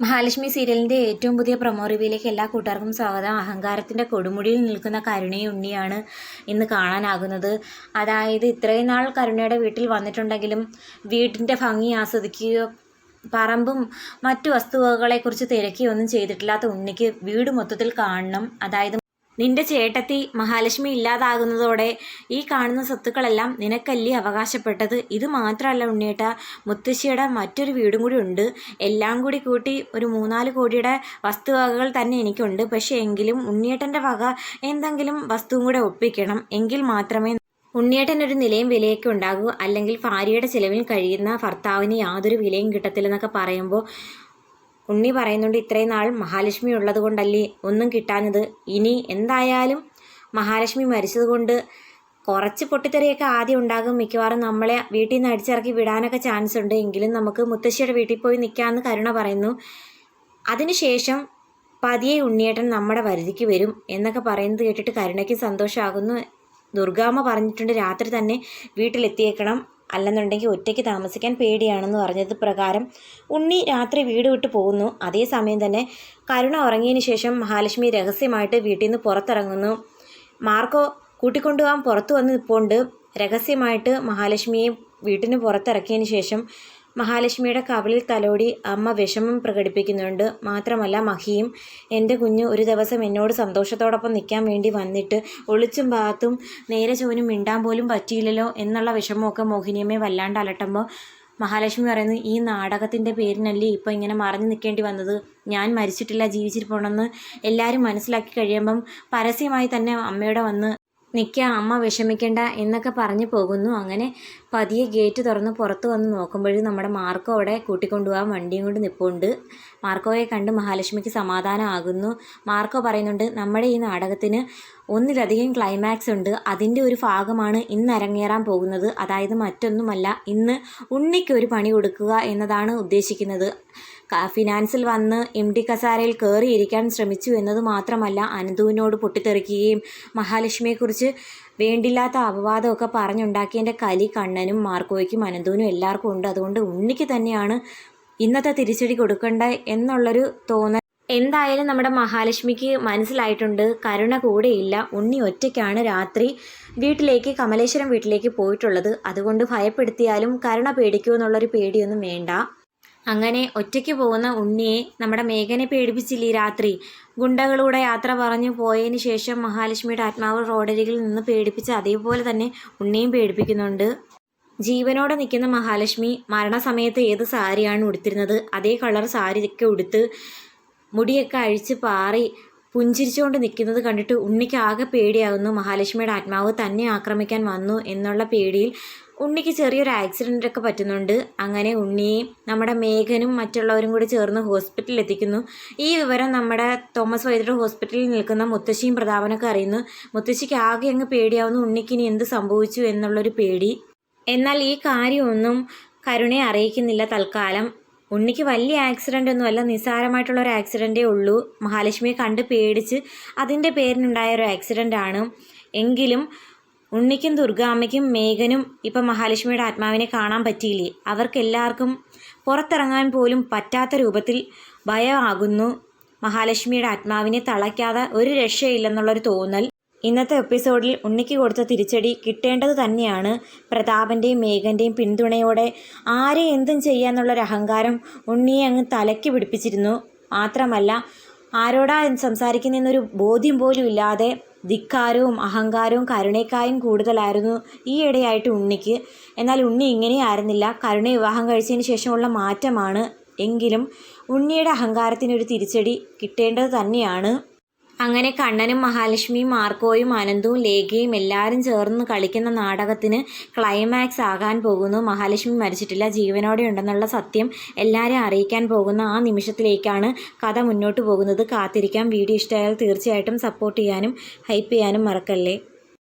മഹാലക്ഷ്മി സീരിയലിന്റെ ഏറ്റവും പുതിയ പ്രൊമോ റിവ്യൂയിലേക്ക് എല്ലാ കൂട്ടുകാർക്കും സ്വാഗതം. അഹങ്കാരത്തിന്റെ കൊടുമുടിയിൽ നിൽക്കുന്ന കരുണയും ഉണ്ണിയാണ് ഇന്ന് കാണാനാകുന്നത്. അതായത് ഇത്രയും നാൾ കരുണയുടെ വീട്ടിൽ വന്നിട്ടുണ്ടെങ്കിലും വീടിന്റെ ഭംഗി ആസ്വദിക്കുകയോ പറമ്പും മറ്റു വസ്തുവകകളെക്കുറിച്ച് തിരക്കുകയൊന്നും ചെയ്തിട്ടില്ലാത്ത ഉണ്ണിക്ക് വീട് മൊത്തത്തിൽ കാണണം. അതായത് നിന്റെ ചേട്ടത്തി മഹാലക്ഷ്മി ഇല്ലാതാകുന്നതോടെ ഈ കാണുന്ന സ്വത്തുക്കളെല്ലാം നിനക്കല്ലേ അവകാശപ്പെട്ടത്? ഇത് മാത്രമല്ല ഉണ്ണിയേട്ട മുത്തശ്ശിയുടെ മറ്റൊരു വീടും കൂടി ഉണ്ട്. എല്ലാം കൂടി കൂട്ടി ഒരു മൂന്നാൽ കോടിയുടെ വസ്തുവകകൾ തന്നെ എനിക്കുണ്ട്. പക്ഷേ എങ്കിലും ഉണ്ണിയേട്ടന്റെ വക എന്തെങ്കിലും വസ്തുവും കൂടെ ഒപ്പിക്കണം. എങ്കിൽ മാത്രമേ ഉണ്ണിയേട്ടൻ ഒരു നിലയും വിലയൊക്കെ ഉണ്ടാകൂ. അല്ലെങ്കിൽ ഭാര്യയുടെ ചിലവിൽ കഴിയുന്ന ഭർത്താവിന് യാതൊരു വിലയും കിട്ടത്തില്ലെന്നൊക്കെ പറയുമ്പോൾ ഉണ്ണി പറയുന്നുണ്ട് ഇത്രയും നാൾ മഹാലക്ഷ്മി ഉള്ളത് കൊണ്ടല്ലേ ഒന്നും കിട്ടാഞ്ഞത്. ഇനി എന്തായാലും മഹാലക്ഷ്മി മരിച്ചതുകൊണ്ട് കുറച്ച് പൊട്ടിത്തെറിയൊക്കെ ആദ്യം ഉണ്ടാകും. മിക്കവാറും നമ്മളെ വീട്ടിൽ നിന്ന് അടിച്ചിറക്കി വിടാനൊക്കെ ചാൻസ് ഉണ്ട്. എങ്കിലും നമുക്ക് മുത്തശ്ശിയുടെ വീട്ടിൽ പോയി നിൽക്കാമെന്ന് കരുണ പറയുന്നു. അതിനുശേഷം പതിയെ ഉണ്ണിയേട്ടൻ നമ്മുടെ വരുതിക്ക് വരും എന്നൊക്കെ പറയുന്നത് കേട്ടിട്ട് കരുണയ്ക്ക് സന്തോഷമാകുന്നു ദുർഗാമ്മ പറഞ്ഞിട്ടുണ്ട് രാത്രി തന്നെ വീട്ടിലെത്തിയേക്കണം. അല്ലെന്നുണ്ടെങ്കിൽ ഒറ്റയ്ക്ക് താമസിക്കാൻ പേടിയാണെന്ന് പറഞ്ഞത് പ്രകാരം ഉണ്ണി രാത്രി വീട് വിട്ട് പോകുന്നു. അതേസമയം തന്നെ കരുണ ഉറങ്ങിയതിന് ശേഷം മഹാലക്ഷ്മി രഹസ്യമായിട്ട് വീട്ടിൽ നിന്ന് പുറത്തിറങ്ങുന്നു. മാർക്കോ കൂട്ടിക്കൊണ്ടുപോകാൻ പുറത്തു വന്ന് നിൽപ്പുണ്ട് രഹസ്യമായിട്ട് മഹാലക്ഷ്മിയെ വീട്ടിന് പുറത്തിറക്കിയതിന് ശേഷം മഹാലക്ഷ്മിയുടെ കവിളിൽ തലോടി അമ്മ വിഷമം പ്രകടിപ്പിക്കുന്നുണ്ട്. മാത്രമല്ല മഹിയും എന്റെ കുഞ്ഞ് ഒരു ദിവസം എന്നോട് സന്തോഷത്തോടൊപ്പം നിൽക്കാൻ വേണ്ടി വന്നിട്ട് ഒളിച്ചും ഭാഗത്തും നേരെ ചോനും മിണ്ടാൻ പോലും പറ്റിയില്ലല്ലോ എന്നുള്ള വിഷമമൊക്കെ മോഹിനിയമ്മയെ വല്ലാണ്ട് അലട്ടുമ്പോൾ മഹാലക്ഷ്മി പറയുന്നു ഈ നാടകത്തിന്റെ പേരിനല്ലേ ഇപ്പോൾ ഇങ്ങനെ മറഞ്ഞു നിൽക്കേണ്ടി വന്നത്? ഞാൻ മരിച്ചിട്ടില്ല ജീവിച്ചിരിപ്പുണ്ടെന്ന് എല്ലാവരും മനസ്സിലാക്കി കഴിയുമ്പം പരസ്യമായി തന്നെ അമ്മയുടെ വന്ന് നിൽക്കുക അമ്മ വിഷമിക്കേണ്ട എന്നൊക്കെ പറഞ്ഞു പോകുന്നു. അങ്ങനെ പതിയെ ഗേറ്റ് തുറന്ന് പുറത്ത് വന്ന് നോക്കുമ്പോഴും നമ്മുടെ മാർക്കോ അവിടെ കൂട്ടിക്കൊണ്ടുപോകാൻ വണ്ടിയും കൊണ്ട് നിൽപ്പുണ്ട് മാർക്കോയെ കണ്ട് മഹാലക്ഷ്മിക്ക് സമാധാനമാകുന്നു. മാർക്കോ പറയുന്നുണ്ട് നമ്മുടെ ഈ നാടകത്തിന് ഒന്നിലധികം ക്ലൈമാക്സ് ഉണ്ട്. അതിന്റെ ഒരു ഭാഗമാണ് ഇന്ന് അരങ്ങേറാൻ പോകുന്നത്. അതായത് മറ്റൊന്നുമല്ല ഇന്ന് ഉണ്ണിക്ക് ഒരു പണി കൊടുക്കുക എന്നതാണ് ഉദ്ദേശിക്കുന്നത്. ഫിനാൻസിൽ വന്ന് എം ഡി കസാരയിൽ കയറിയിരിക്കാൻ ശ്രമിച്ചു എന്നത് മാത്രമല്ല അനന്തുവിനോട് പൊട്ടിത്തെറിക്കുകയും മഹാലക്ഷ്മിയെക്കുറിച്ച് വേണ്ടില്ലാത്ത അപവാദമൊക്കെ പറഞ്ഞുണ്ടാക്കിയതിന്റെ കലി കണ്ണനും മാർക്കോയ്ക്കും അനന്തുവിനും എല്ലാവർക്കും ഉണ്ട്. അതുകൊണ്ട് ഉണ്ണിക്ക് തന്നെയാണ് ഇന്നത്തെ തിരിച്ചടി കൊടുക്കേണ്ട എന്നുള്ളൊരു തോന്നൽ. എന്തായാലും നമ്മുടെ മഹാലക്ഷ്മിക്ക് മനസ്സിലായിട്ടുണ്ട്. കരുണ കൂടെയില്ല. ഉണ്ണി ഒറ്റയ്ക്കാണ് രാത്രി വീട്ടിലേക്ക് കമലേശ്വരം വീട്ടിലേക്ക് പോയിട്ടുള്ളത്. അതുകൊണ്ട് ഭയപ്പെടുത്തിയാലും കരുണ പേടിക്കുമോ എന്നുള്ളൊരു പേടിയൊന്നും വേണ്ട. അങ്ങനെ ഒറ്റയ്ക്ക് പോകുന്ന ഉണ്ണിയെ നമ്മുടെ മേഘനെ പേടിപ്പിച്ചില്ലേ രാത്രി? ഗുണ്ടകളുടെ യാത്ര പറഞ്ഞു പോയതിന് ശേഷം മഹാലക്ഷ്മിയുടെ ആത്മാവ് റോഡരികിൽ നിന്ന് പേടിപ്പിച്ച് അതേപോലെ തന്നെ ഉണ്ണിയും പേടിപ്പിക്കുന്നുണ്ട്. ജീവനോടെ നിൽക്കുന്ന മഹാലക്ഷ്മി മരണസമയത്ത് ഏത് സാരിയാണ് ഉടുത്തിരുന്നത്? അതേ കളർ സാരിയൊക്കെ ഉടുത്ത് മുടിയൊക്കെ അഴിച്ച് പാറി പുഞ്ചിരിച്ചുകൊണ്ട് നിൽക്കുന്നത് കണ്ടിട്ട് ഉണ്ണിക്ക് ആകെ പേടിയാകുന്നു. മഹാലക്ഷ്മിയുടെ ആത്മാവ് തന്നെ ആക്രമിക്കാൻ വന്നു എന്നുള്ള പേടിയിൽ ഉണ്ണിക്ക് ചെറിയൊരു ആക്സിഡന്റ് ഒക്കെ പറ്റുന്നുണ്ട്. അങ്ങനെ ഉണ്ണിയെ നമ്മുടെ മേഘനും മറ്റുള്ളവരും കൂടി ചേർന്ന് ഹോസ്പിറ്റലിൽ എത്തിക്കുന്നു. ഈ വിവരം നമ്മുടെ തോമസ് വൈദ്യുടെ ഹോസ്പിറ്റലിൽ നിൽക്കുന്ന മുത്തശ്ശിയും പ്രതാപനൊക്കെ അറിയുന്നു. മുത്തശ്ശിക്ക് ആകെ അങ്ങ് പേടിയാവുന്നു ഉണ്ണിക്കിനി എന്ത് സംഭവിച്ചു എന്നുള്ളൊരു പേടി. എന്നാൽ ഈ കാര്യമൊന്നും കരുണയെ അറിയിക്കുന്നില്ല തൽക്കാലം. ഉണ്ണിക്ക് വലിയ ആക്സിഡന്റ് ഒന്നുമല്ല നിസ്സാരമായിട്ടുള്ള ഒരു ആക്സിഡന്റേ ഉള്ളൂ. മഹാലക്ഷ്മിയെ കണ്ട് പേടിച്ച് അതിന്റെ പേരിനുണ്ടായ ഒരു ആക്സിഡന്റ് ആണ്. എങ്കിലും ഉണ്ണിക്കും ദുർഗാമ്മയ്ക്കും മേഘനും ഇപ്പം മഹാലക്ഷ്മിയുടെ ആത്മാവിനെ കാണാൻ പറ്റിയില്ലേ? അവർക്കെല്ലാവർക്കും പുറത്തിറങ്ങാൻ പോലും പറ്റാത്ത രൂപത്തിൽ ഭയമാകുന്നു. മഹാലക്ഷ്മിയുടെ ആത്മാവിനെ തളയ്ക്കാതെ ഒരു രക്ഷയില്ലെന്നുള്ളൊരു തോന്നൽ. ഇന്നത്തെ എപ്പിസോഡിൽ ഉണ്ണിക്ക് കൊടുത്ത തിരിച്ചടി കിട്ടേണ്ടത് തന്നെയാണ്. പ്രതാപന്റെയും മേഘന്റെയും പിന്തുണയോടെ ആരെ എന്തും ചെയ്യാന്നുള്ളൊരു അഹങ്കാരം ഉണ്ണിയെ അങ്ങ് തലയ്ക്ക് പിടിപ്പിച്ചിരുന്നു. മാത്രമല്ല ആരോടാ സംസാരിക്കുന്നതിനൊരു ബോധ്യം പോലും ഇല്ലാതെ ധിക്കാരവും അഹങ്കാരവും കരുണയ്ക്കായും കൂടുതലായിരുന്നു ഈയിടെയായിട്ട് ഉണ്ണിക്ക്. എന്നാൽ ഉണ്ണി ഇങ്ങനെയായിരുന്നില്ല കരുണ വിവാഹം കഴിച്ചതിന് ശേഷമുള്ള മാറ്റമാണ് എങ്കിലും ഉണ്ണിയുടെ അഹങ്കാരത്തിനൊരു തിരിച്ചടി കിട്ടേണ്ടത് തന്നെയാണ്. അങ്ങനെ കണ്ണനും മഹാലക്ഷ്മിയും മാർക്കോയും അനന്തവും ലേഖയും എല്ലാവരും ചേർന്ന് കളിക്കുന്ന നാടകത്തിന് ക്ലൈമാക്സ് ആകാൻ പോകുന്നു. മഹാലക്ഷ്മി മരിച്ചിട്ടില്ല. ജീവനോടെ ഉണ്ടെന്നുള്ള സത്യം എല്ലാവരെയും അറിയിക്കാൻ പോകുന്ന ആ നിമിഷത്തിലേക്കാണ് കഥ മുന്നോട്ട് പോകുന്നത്. കാത്തിരിക്കാം. വീഡിയോ ഇഷ്ടമായാൽ തീർച്ചയായിട്ടും സപ്പോർട്ട് ചെയ്യാനും ഹൈപ്പ് ചെയ്യാനും മറക്കല്ലേ?